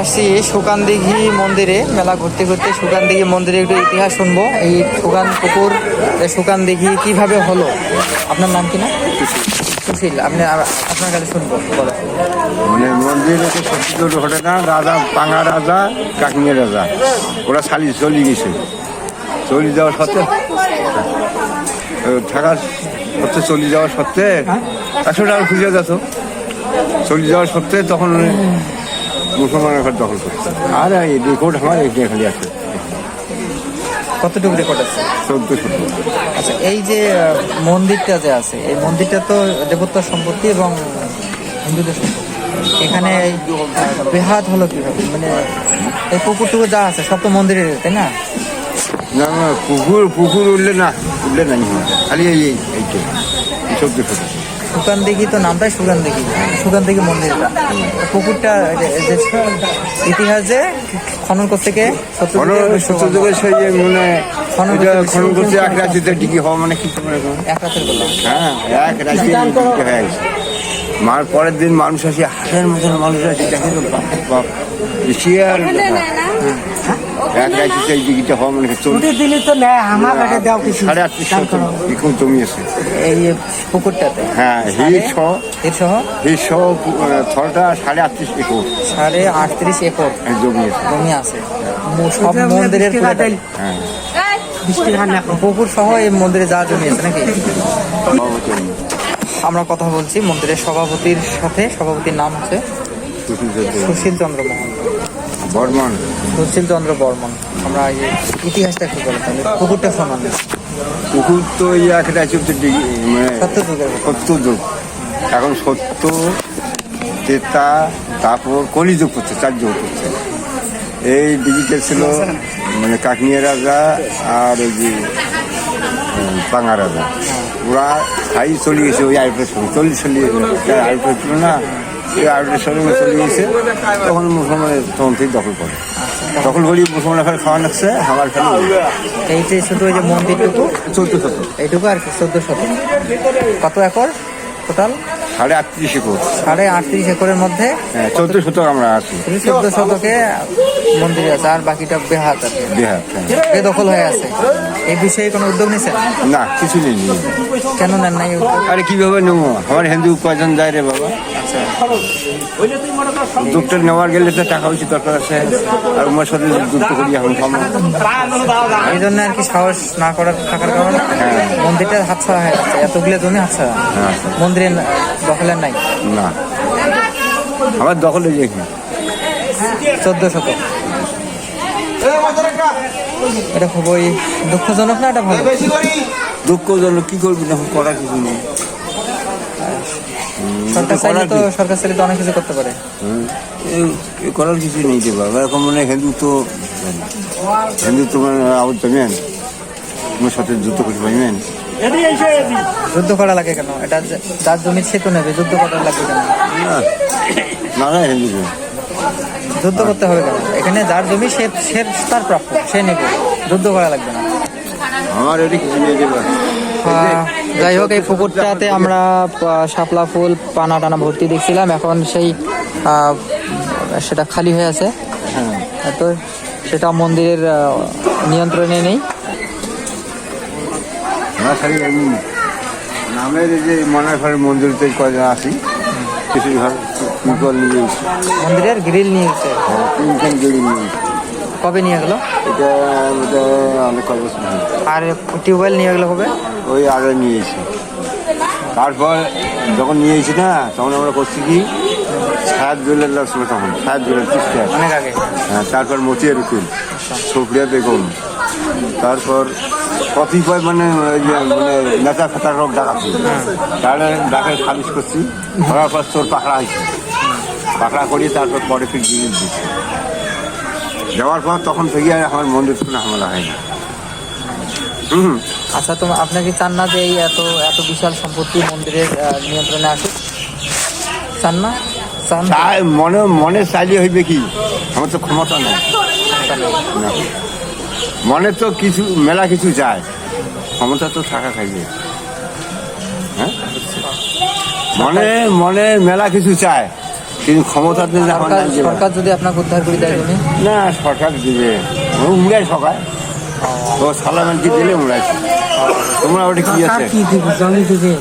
আসছি সুকানদিঘি মন্দিরে মেলা ঘুরতে ঘুরতে সুকানদিঘি মন্দিরে একটু ইতিহাস শুনব। এই সুকান পুকুর সুকানদিঘি কীভাবে হলো? আপনার নাম কি না? সুশীল আপনি আপনার কাছে শুনব মানে মন্দিরে তো সত্যি ঘটে না রাজা পাঙ্গা রাজা কাকনিয়া রাজা। ওরা শালি চলে গেছে। চলে যাওয়া সত্ত্বে থাকার সত্ত্বে চলে যাওয়ার সত্ত্বে একশো টাকা খুঁজে যেত চলে যাওয়ার সত্ত্বে তখন মুসলমানের ঘর দখল করছে। আর এই রেকর্ড আমার এখানে খালি আছে। কতটুকু রেকর্ড আছে? চোদ্দ আচ্ছা এই যে মন্দিরটা যে আছে এই মন্দিরটা তো দেবত্ব সম্পত্তি এবং হিন্দুদের সম্পত্তি। এখানে এই, বেহাত হলো কীভাবে? মানে এই পুকুরটুকু যা আছে সব তো মন্দিরের তাই না? না না পুকুর পুকুর উঠলে না উঠলে নাই খালি এই এই এইটাই চোদ্দ সত্তর সুকান দিঘি তো নামটাই সুকান দিঘি সুকান থেকে মন্দিরটা পুকুরটা ইতিহাসে খনন করতে কে সত্য সেই মানে খনন করতে এক হওয়া মানে কি এক রাতের বেলা। হ্যাঁ এক হয়ে গেছে। মার পরের দিন মানুষ আসি হাজার মতন মানুষ আসি দেখে তো বাপ বাপ। আর এক হওয়া মানে ছুটি দিলি তো নেয় আমার কাছে দাও কিছু সাড়ে এখন জমি আছে। এই পুকুরটাতে? হ্যাঁ সাড়ে আটত্রিশ একর। সাড়ে আটত্রিশ একর। জমি আছে। জমি আছে। মু- সব মন্দিরের হ্যাঁ। এখন পুকুর সহ। এই মন্দিরে যা জমি আছে নাকি? আমরা কথা বলছি মন্দিরের সভাপতির সাথে। সভাপতির নাম হচ্ছে। সুশীল চন্দ্র মোহন বর্মন। সুশীল চন্দ্র বর্মন। আমরা এই ইতিহাসটা একটু বলে তাহলে। পুকুরটা সম্বন্ধে পুকুর তো মানে যুগের কথা। সত্য যুগ এখন সত্য তেতা তারপর কলিযুগ করছে চার যুগ করছে এই ডিজিটাল ছিল মানে কাকনিয়া রাজা আর ওই যে পাঙ্গা রাজা। ওরা স্থায়ী চলে গেছে ওই আইপের সঙ্গে। চল্লিশ চল্লিশ আইপের ছিল না? আইপের চলে গেছে তখন মুসলমানের তখন থেকে দখল করে। দখল করি মুসলমান ফেলে খাওয়া লাগছে আমার এই যে শুধু ওই যে মন্দিরটুকু চৌদ্দ শত এইটুকু আর কি চোদ্দ শতক। কত একর টোটাল সাড়ে আটত্রিশ একর। সাড়ে আটত্রিশ একরের মধ্যে হ্যাঁ চোদ্দ শতক আমরা আছি। চোদ্দ শতকে মন্দির আছে আর বাকিটা বেহাত আছে। হ্যাঁ। বেদখল হয়ে আছে। এই বিষয়ে কোনো উদ্যোগ নিছেন? না কিছু নেই কেন নেন নাই? আরে কীভাবে নেব? আমার হিন্দু কয়জন যায় রে বাবা। আচ্ছা। উদ্যোগটা নেওয়ার গেলে তো টাকা পয়সা দরকার আছে। আর আমার সাথে যুক্ত করি এখন এই জন্য আর কি সাহস না করার থাকার কারণে মন্দিরটা হাতছাড়া হয়ে যাচ্ছে এতগুলো জমি হাতছাড়া। হ্যাঁ। দখলের নাই? না। আমার দখলে যে এখানে চোদ্দ শতক। এটা খুবই দুঃখজনক না এটা ভালো? দুঃখজনক কি করবি না করার কিছু নেই। সরকার চাইলে তো সরকার চাইলে তো অনেক কিছু করতে পারে। করার কিছু নেই বাবা। এখন মানে হিন্দু তো হিন্দু তো মানে আবার জানেন? আমার সাথে যুদ্ধ করতে পারবেন যুদ্ধ করা লাগে কেন? এটা যার জমি সে তো নেবে যুদ্ধ করার লাগবে কেন? না না না হিন্দু তো। যুদ্ধ করতে হবে কেন? এখানে যার জমি সে সে তার প্রাপ্য সে নেবে। যুদ্ধ করা লাগবে না। আমার আহ, যাই হোক এই পুকুরটাতে আমরা শাপলা ফুল পানা টানা ভর্তি দেখছিলাম। এখন সেই সেটা খালি হয়ে আছে। হ্যাঁ। তো সেটা মন্দিরের নিয়ন্ত্রণে নেই। খালি আমি নামের যে মনাফার মন্দিরতে কয়জন আসি কিছু ঘর টিউবওয়েল নিয়ে এসেছি। মন্দিরের গ্রিল নিয়ে গেছে তিনখান গেড়ি নিয়ে কবে নিয়ে গেলো? এটা এটা অনেক কয় বছর। আর টিউবওয়েল নিয়ে গেলো কবে? ওই আগে নিয়ে এসেছি। তারপর যখন নিয়ে এসেছি না তখন আমরা করছি কি সাত জুয়েলের লাগছিল তখন সাত জুয়েলের তিরিশটা অনেক আগে। হ্যাঁ তারপর মতিয়ার উকিল সুপ্রিয়া বেগম। তারপর কতিপয় মানে মানে নেতা ফেতার রোগ ডাকাতি তাহলে ডাকে খারিজ করছি ধরার পর তোর পাকড়া হয়েছে। পাকড়া করি তারপর পরে ফির জিনিস দিচ্ছি। যাওয়ার পর তখন থেকে আর আমার মন্দির কোনো হামলা হয় না হুম। আচ্ছা তো আপনি কি চান না যে এই এত এত বিশাল সম্পত্তি মন্দিরের নিয়ন্ত্রণে আসুক? চান না? মনে মনে চাইলে হইবে কি? আমার তো ক্ষমতা নেই। মনে তো কিছু মেলা কিছু যায়। ক্ষমতা তো থাকা খাইবে। হ্যাঁ? মনে মনে মেলা কিছু চায় কিন্তু ক্ষমতা সরকার যদি আপনাকে উদ্ধার করে দেয় না সরকার দিবে। উড়াই সকাল ও। সালামেন্টি দিলে উড়াইছে। তোমরা ওটা কি আছে? কি দিবি? জমি দিবে?